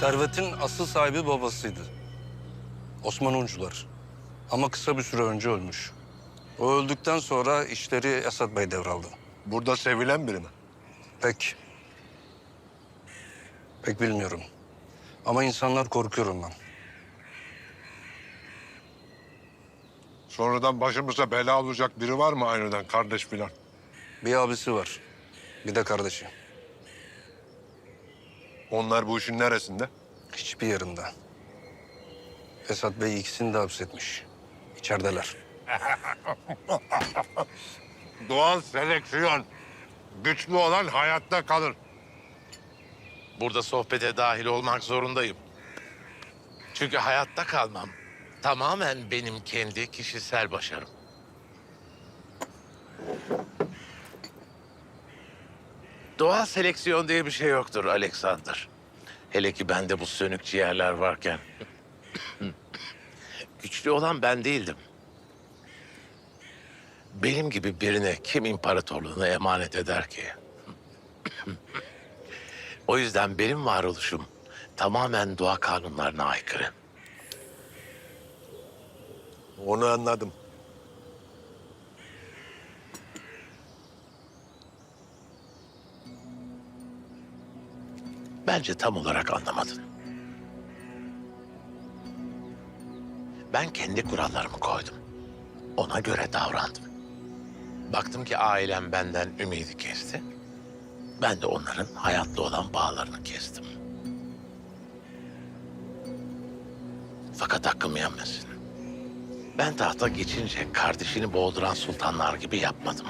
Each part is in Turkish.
Servetin asıl sahibi babasıydı. Osman Uncular. Ama kısa bir süre önce ölmüş. O öldükten sonra işleri Esat Bey devraldı. Burada sevilen biri mi? Pek... Pek bilmiyorum. Ama insanlar korkuyor ondan. Sonradan başımıza bela olacak biri var mı aynıdan kardeş filan? Bir abisi var. Bir de kardeşi. Onlar bu işin neresinde? Hiçbir yerinde. Esat Bey ikisini de hapsetmiş. İçerideler. Doğal seleksiyon. Güçlü olan hayatta kalır. Burada sohbete dahil olmak zorundayım. Çünkü hayatta kalmam tamamen benim kendi kişisel başarım. Doğal seleksiyon diye bir şey yoktur Alexander. Hele ki bende bu sönük ciğerler varken. Güçlü olan ben değildim. Benim gibi birine kim imparatorluğunu emanet eder ki? O yüzden benim varoluşum tamamen doğa kanunlarına aykırı. Onu anladım. Bence tam olarak anlamadın. Ben kendi kurallarımı koydum. Ona göre davrandım. Baktım ki ailem benden ümidi kesti. Ben de onların hayatlı olan bağlarını kestim. Fakat hakkım yenmesin. Ben tahta geçince kardeşini boğduran sultanlar gibi yapmadım.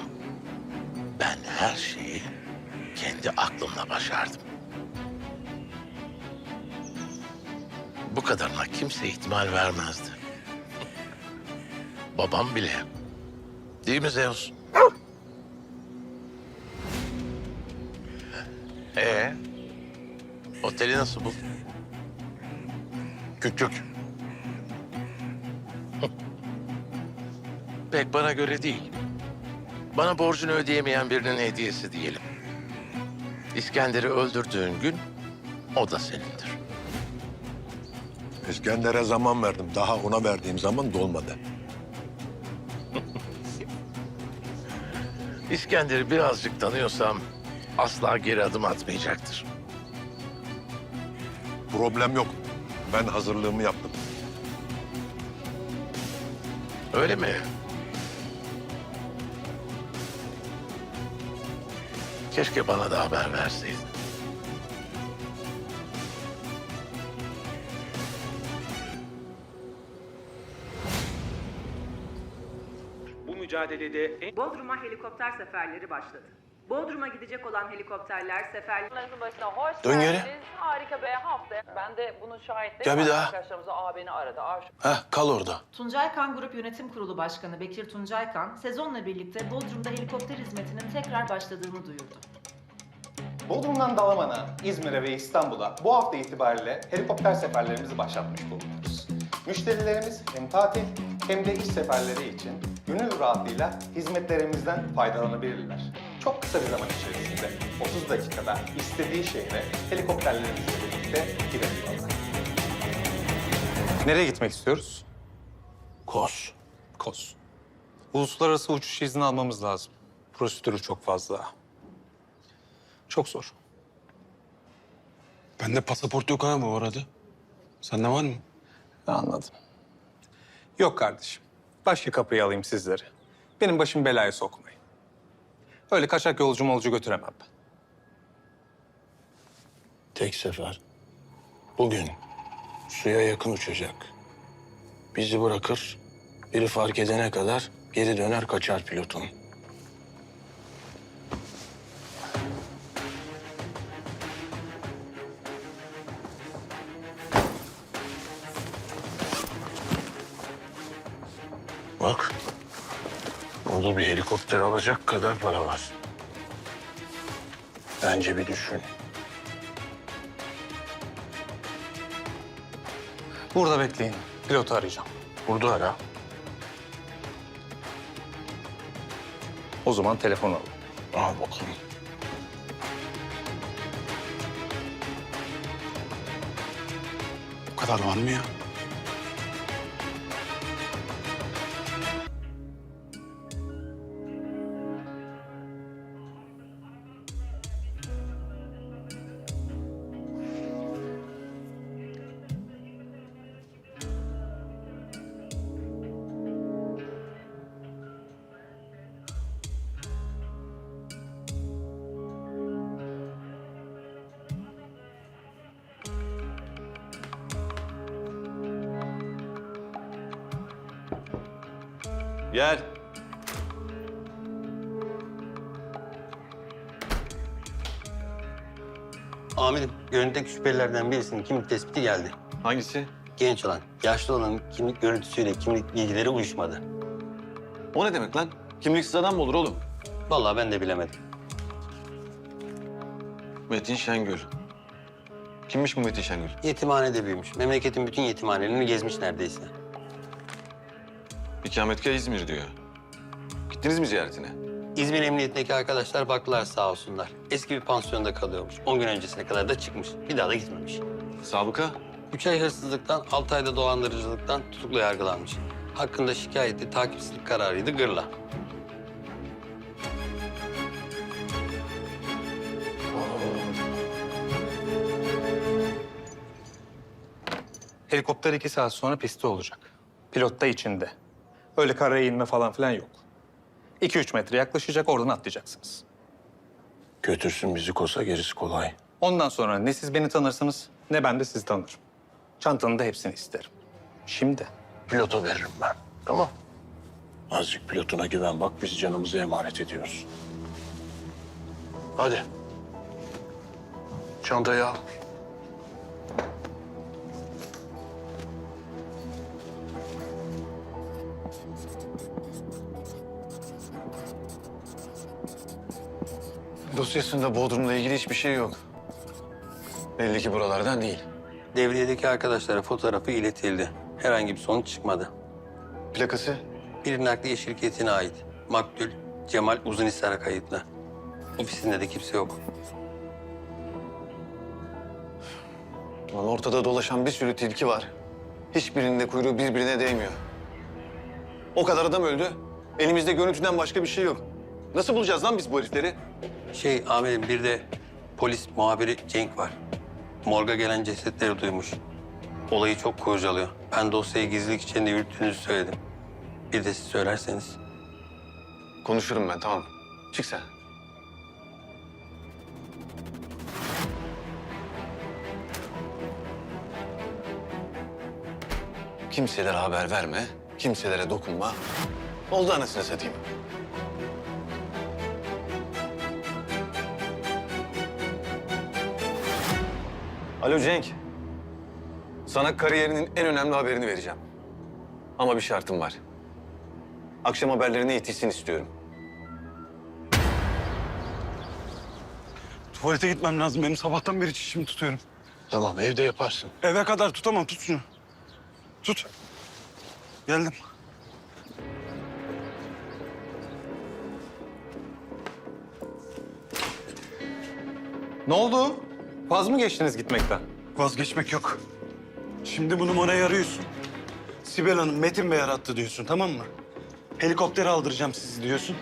Ben her şeyi kendi aklımla başardım. Kadarına kimse ihtimal vermezdi. Babam bile. Değil mi Zeus? Ee, oteli nasıl buldun? Küçük. Pek bana göre değil. Bana borcunu ödeyemeyen birinin hediyesi diyelim. İskender'i öldürdüğün gün o da senindir. İskender'e zaman verdim. Daha ona verdiğim zaman dolmadı. İskender'i birazcık tanıyorsam asla geri adım atmayacaktır. Problem yok. Ben hazırlığımı yaptım. Öyle mi? Keşke bana da haber verseydin. Mücadelede en Bodrum'a helikopter seferleri başladı. Bodrum'a gidecek olan helikopterler seferleri Ekranlarınızın başına hoş Dön geldiniz. geri. Harika bir hafta. Ben de bunun şahitleri Gel bir daha. Arkadaşlarımız A beni aradı. A Heh, kal orada. Tuncaykan Grup Yönetim Kurulu Başkanı Bekir Tuncaykan, sezonla birlikte Bodrum'da helikopter hizmetinin tekrar başladığını duyurdu. Bodrum'dan Dalaman'a, İzmir'e ve İstanbul'a bu hafta itibariyle helikopter seferlerimizi başlatmış bulunuyoruz. Müşterilerimiz hem tatil hem de iş seferleri için gönül rahatlığıyla hizmetlerimizden faydalanabilirler. Çok kısa bir zaman içerisinde 30 dakikada istediği şehre helikopterlerimizle birlikte gidebiliyorlar. Nereye gitmek istiyoruz? Kos. Kos. Uluslararası uçuş izni almamız lazım. Prosedürü çok fazla. Çok zor. Bende pasaport yok ha bu arada. Sende var mı? Anladım. Yok kardeşim. Başka kapıyı alayım sizleri. Benim başım belaya sokmayın. Öyle kaçak yolcu molcu götüremem ben. Tek sefer. Bugün suya yakın uçacak. Bizi bırakır, biri fark edene kadar geri döner kaçar pilotun. Bak, orada bir helikopter alacak kadar para var. Bence bir düşün. Burada bekleyin. Pilotu arayacağım. Burada ara. O zaman telefon alın. Al bakalım. Bu kadar var mı ya? Gel. Amirim, görüntüdeki şüphelilerden birisinin kimlik tespiti geldi. Hangisi? Genç olan, yaşlı olanın kimlik görüntüsüyle kimlik bilgileri uyuşmadı. O ne demek lan? Kimliksiz adam mı olur oğlum? Vallahi ben de bilemedim. Metin Şengül. Kimmiş bu Metin Şengül? Yetimhanede büyümüş. Memleketin bütün yetimhanelerini gezmiş neredeyse. İkametgah İzmir diyor. Gittiniz mi ziyaretine? İzmir Emniyetindeki arkadaşlar baktılar sağ olsunlar. Eski bir pansiyonda kalıyormuş. 10 gün öncesine kadar da çıkmış. Bir daha da gitmemiş. Sabıka? Üç ay hırsızlıktan, 6 ayda dolandırıcılıktan tutuklu yargılanmış. Hakkında şikayeti takipsizlik kararıydı gırla. Helikopter iki saat sonra pistte olacak. Pilot da içinde. Öyle karaya inme falan filan yok. 2-3 metre yaklaşacak, oradan atlayacaksınız. Götürsün bizi kosa gerisi kolay. Ondan sonra ne siz beni tanırsınız, ne ben de sizi tanırım. Çantanın da hepsini isterim. Şimdi. Pilota veririm ben. Tamam. Azıcık pilotuna güven bak biz canımızı emanet ediyoruz. Hadi. Çantayı al. Dosyasında Bodrum'la ilgili hiçbir şey yok. Belli ki buralardan değil. Devriyedeki arkadaşlara fotoğrafı iletildi. Herhangi bir sonuç çıkmadı. Plakası? Bir nakliye şirketine ait. Maktul Cemal Uzunhisar'a kayıtlı. Ofisinde de kimse yok. Lan ortada dolaşan bir sürü tilki var. Hiçbirinin de kuyruğu birbirine değmiyor. O kadar adam öldü. Elimizde görüntüden başka bir şey yok. Nasıl bulacağız lan biz bu herifleri? Şey amirim bir de polis muhabiri Cenk var. Morga gelen cesetleri duymuş. Olayı çok kurcalıyor. Ben dosyayı gizlilik içinde yürüttüğünüzü söyledim. Bir de siz söylerseniz. Konuşurum ben tamam. Çık sen. Kimselere haber verme, kimselere dokunma. Oldu anasını satayım. Alo Cenk. Sana kariyerinin en önemli haberini vereceğim. Ama bir şartım var. Akşam haberlerine yetişsin istiyorum. Tuvalete gitmem lazım. Benim sabahtan beri çişimi tutuyorum. Tamam evde yaparsın. Eve kadar tutamam. Tut şunu. Tut. Geldim. Ne oldu? Vaz mı geçtiniz gitmekten? Vazgeçmek yok. Şimdi bu numarayı arıyorsun. Sibel Hanım Metin Bey arattı diyorsun tamam mı? Helikoptere aldıracağım sizi diyorsun.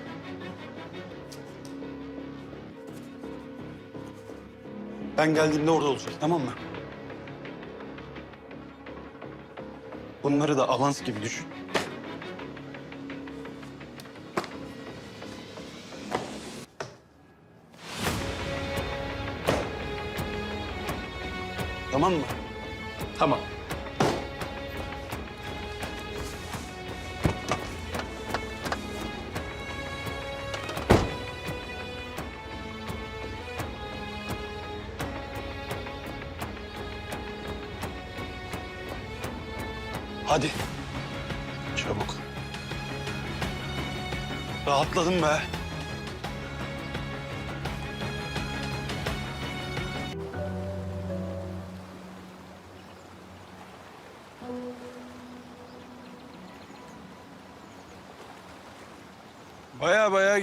Ben geldiğimde orada olacak tamam mı? Bunları da avans gibi düşün. Tamam mı? Tamam. Hadi. Çabuk. Rahatladım be.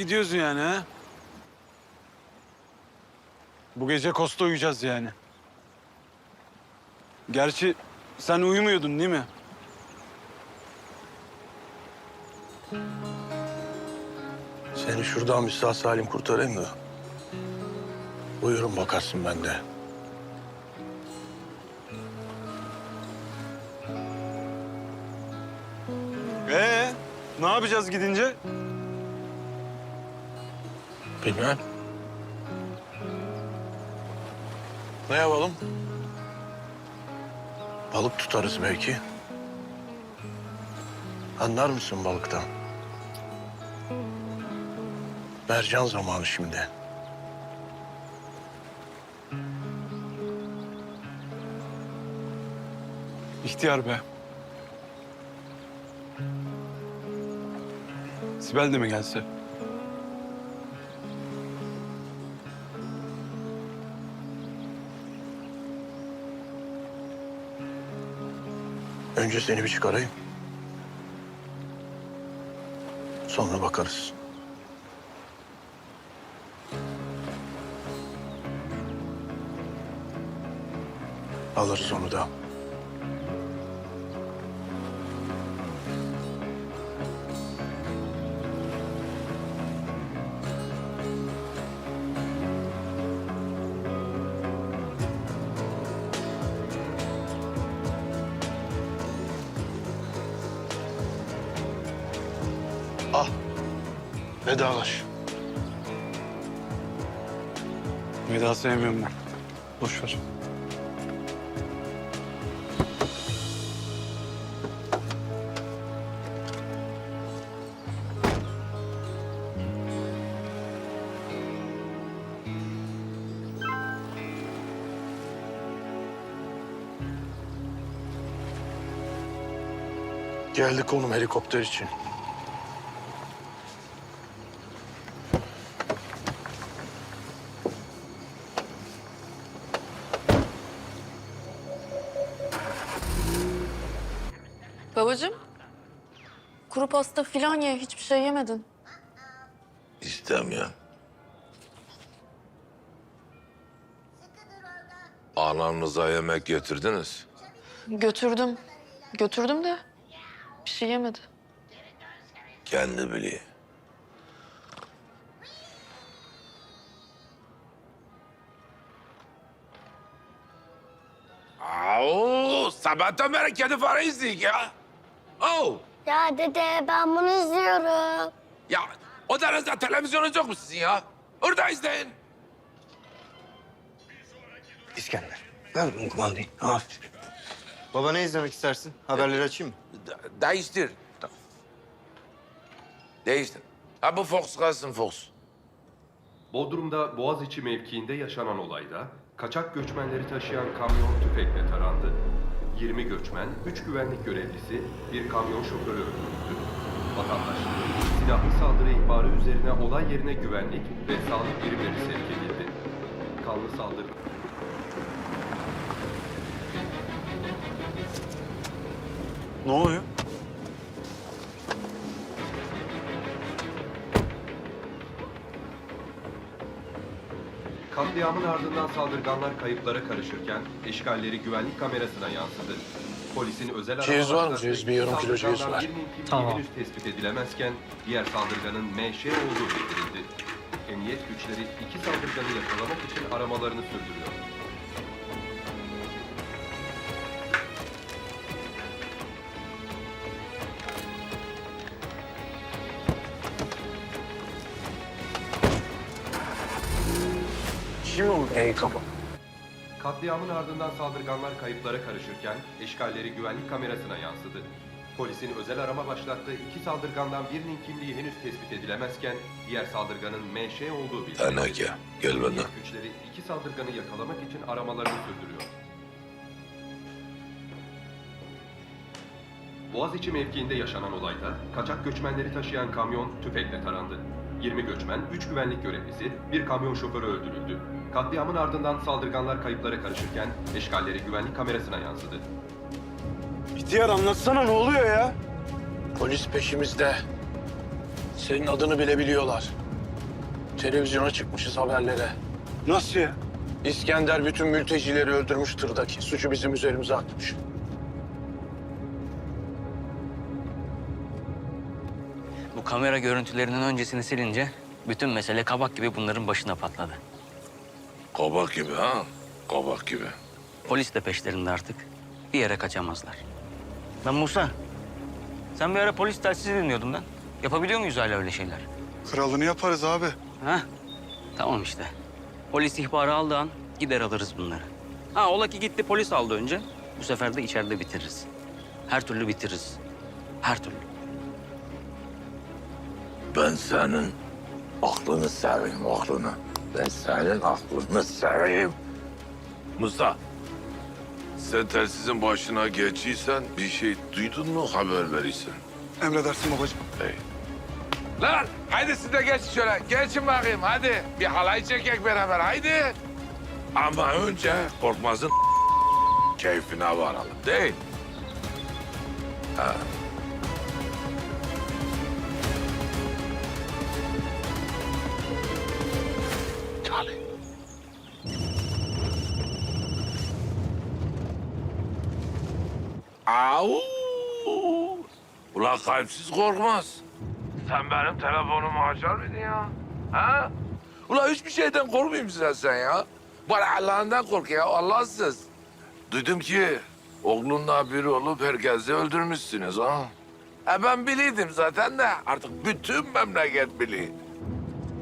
Gidiyoruz yani ha. Bu gece Kosta uyuyacağız yani. Gerçi Sen uyumuyordun değil mi? Seni şuradan bir sağ salim kurtarayım da. Buyurun bakarsın bende. Ee, ne yapacağız gidince? Bilmem. Ne yapalım? Balık tutarız belki. Anlar mısın balıktan? Mercan zamanı şimdi. İhtiyar be. Sibel de mi gelse? Önce seni bir çıkarayım. Sonra bakarız. Alırız onu da. Vedalaş. Veda sevmiyorum ben. Boş ver. Geldik oğlum helikopter için. Pasta filan ye. Hiçbir şey yemedin. İstemiyorum. Ananıza yemek getirdiniz. Götürdüm. Götürdüm de bir şey yemedi. Kendi biliyor. Au, sabahtan beri kedi fare izleyik ya. Oh, Ya dede ben bunu izliyorum. ya odanızda televizyonunuz yok mu sizin ya? Orada izleyin. İskender. Ver bunu kumandayı. Aferin. Baba ne izlemek istersin? Haberleri açayım mı? De- değiştir. Tamam. Değiştir. Ha bu Fox kalsın Fox. Bodrum'da Boğaziçi mevkiinde yaşanan olayda kaçak göçmenleri taşıyan kamyon tüfekle tarandı. 20 göçmen, 3 güvenlik görevlisi, bir kamyon şoförü öldürüldü. Vatandaşların silahlı saldırı ihbarı üzerine olay yerine güvenlik ve sağlık birimleri sevk edildi. Kanlı saldırı Ne oluyor? Katliamın ardından saldırganlar kayıplara karışırken eşgalleri güvenlik kamerasına yansıdı. Polisin özel Ceviz var mı? Ceviz, bir yarım kilo ceviz var. Tamam. henüz tespit edilemezken diğer saldırganın MŞ olduğu bildirildi. Emniyet güçleri iki saldırganı yakalamak için aramalarını sürdürüyor. Kim o? Ey kapa. Katliamın ardından saldırganlar kayıplara karışırken eşgalleri güvenlik kamerasına yansıdı. Polisin özel arama başlattığı iki saldırgandan birinin kimliği henüz tespit edilemezken diğer saldırganın MŞ olduğu bildirildi. Teneke, gel benden. Güçleri iki saldırganı yakalamak için aramalarını sürdürüyor. Boğaziçi mevkiinde yaşanan olayda kaçak göçmenleri taşıyan kamyon tüfekle tarandı. 20 göçmen, 3 güvenlik görevlisi, bir kamyon şoförü öldürüldü. Katliamın ardından saldırganlar kayıplara karışırken eşgalleri güvenlik kamerasına yansıdı. İhtiyar anlatsana ne oluyor ya? Polis peşimizde. Senin adını bile biliyorlar. Televizyona çıkmışız haberlere. Nasıl ya? İskender bütün mültecileri öldürmüş tırdaki. Suçu bizim üzerimize atmış. Kamera görüntülerinin öncesini silince bütün mesele kabak gibi bunların başına patladı. Kabak gibi ha? Kabak gibi. Polis de peşlerinde artık. Bir yere kaçamazlar. Lan Musa, sen bir ara polis telsizi dinliyordun lan. Yapabiliyor muyuz hala öyle şeyler? Kralını yaparız abi. Ha? Tamam işte. Polis ihbarı aldığı an gider alırız bunları. Ha ola ki gitti polis aldı önce. Bu sefer de içeride bitiririz. Her türlü bitiririz. Her türlü. Ben senin aklını seveyim, aklını. Ben senin aklını seveyim. Musa, sen telsizin başına geçiysen bir şey duydun mu haber verirsin. Emredersin babacığım. Lan haydi siz de geç şöyle. Geçin bakayım hadi. Bir halay çekek beraber haydi. Ama önce Korkmaz'ın keyfine varalım değil. Au! Ulan kalpsiz Korkmaz. Sen benim telefonumu açar mıydın ya? Ha? Ulan hiçbir şeyden korkmayayım sen sen ya. Bana Allah'ından kork ya, Allahsız. Duydum ki oğlunla bir olup herkesi öldürmüşsünüz ha. E ben biliydim zaten de artık bütün memleket biliyor.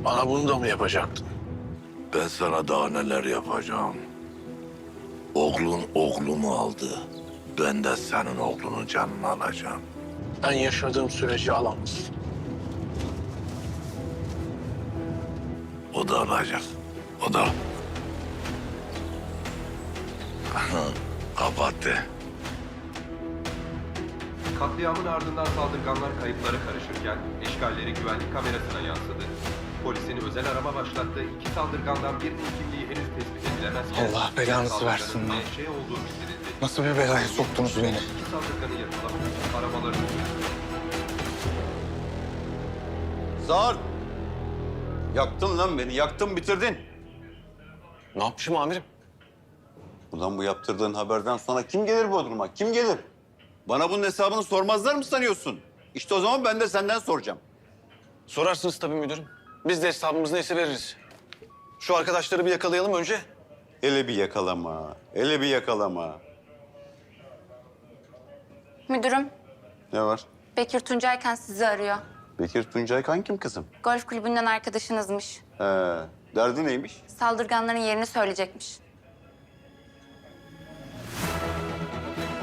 Bana bunu da mı yapacaktın? Ben sana daha neler yapacağım. Oğlun oğlumu aldı. Ben de senin oğlunun canını alacağım. Ben yaşadığım sürece alamaz. O da alacak. O da. Kapattı. Katliamın ardından saldırganlar kayıplara karışırken eşgalleri güvenlik kamerasına yansıdı. Polisin özel arama başlattığı iki saldırgandan birinin kimliği henüz tespit edilemezken... Allah belanızı versin lan. Şey olduğu bildirildi. Nasıl bir belaya soktunuz beni? Zar! Yaktın lan beni, yaktın bitirdin. Ne yapmışım amirim? Ulan bu yaptırdığın haberden sonra kim gelir Bodrum'a, kim gelir? Bana bunun hesabını sormazlar mı sanıyorsun? İşte o zaman ben de senden soracağım. Sorarsınız tabii müdürüm. Biz de hesabımız neyse veririz. Şu arkadaşları bir yakalayalım önce. Hele bir yakalama, hele bir yakalama. Müdürüm, Ne var? Bekir Tuncayken sizi arıyor. Bekir Tuncay kan kim kızım? Golf kulübünden arkadaşınızmış. He, derdi neymiş? Saldırganların yerini söyleyecekmiş.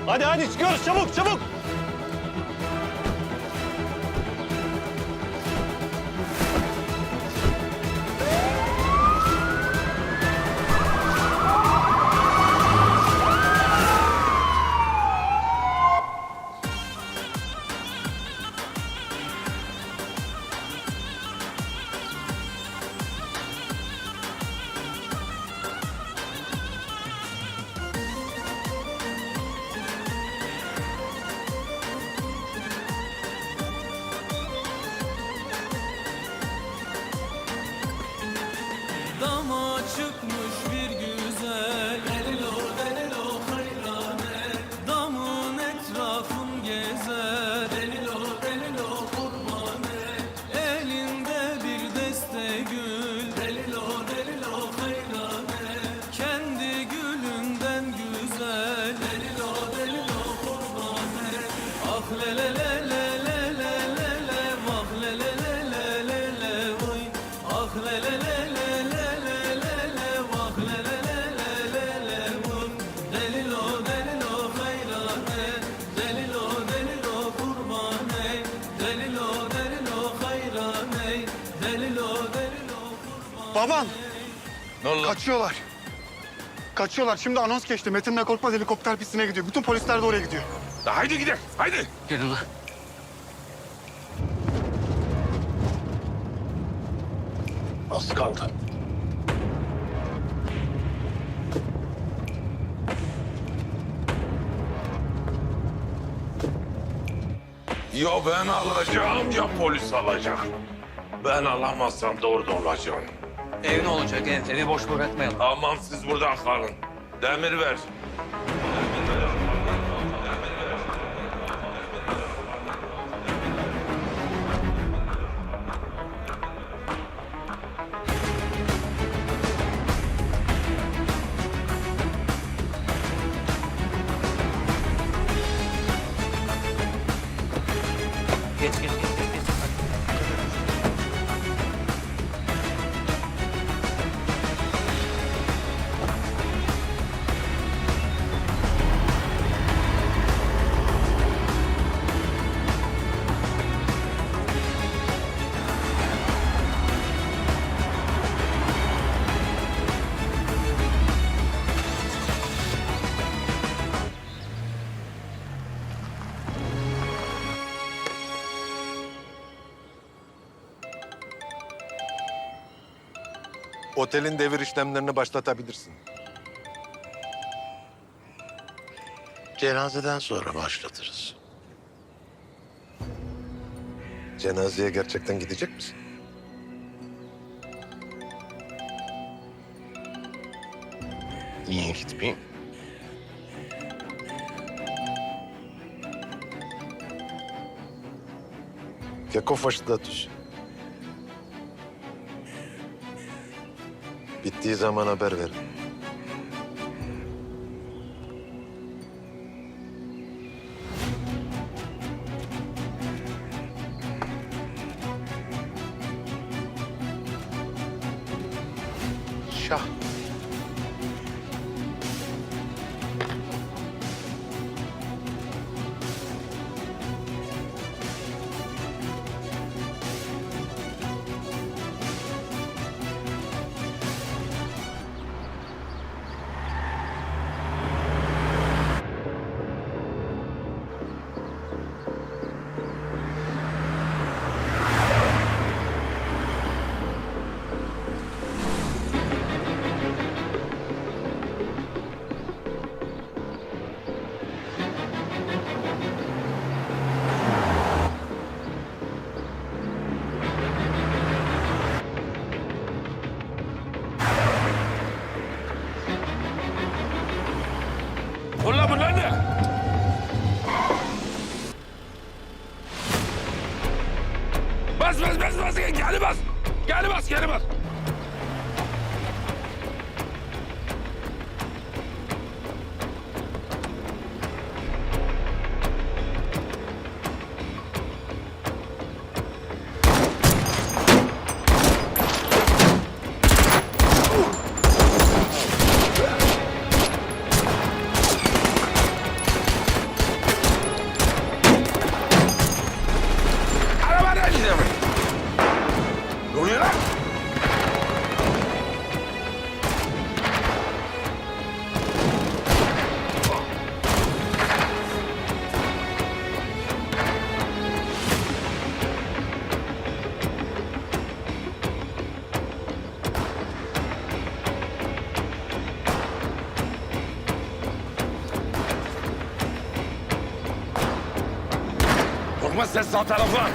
Hadi hadi çıkıyoruz çabuk çabuk. Babam, Ne oldu? kaçıyorlar. Kaçıyorlar. Şimdi anons geçti. Metin'le Korkmaz helikopter pistine gidiyor. Bütün polisler de oraya gidiyor. Haydi gidelim, haydi. Gelin lan. Az kaldı. Ya ben alacağım ya polis alacak. Ben alamazsam da orada olacağım. Ev ne olacak ev? Evi boş bırakmayalım. Aman siz buradan kalın. Demir ver. Geç geç geç. Otelin devir işlemlerini başlatabilirsin. Cenazeden sonra başlatırız. Cenazeye gerçekten gidecek misin? Niye gitmeyeyim? Каков ваш статус? Bittiği zaman haber ver. Bas. Bas bas Korkmaz sen sağ tarafa.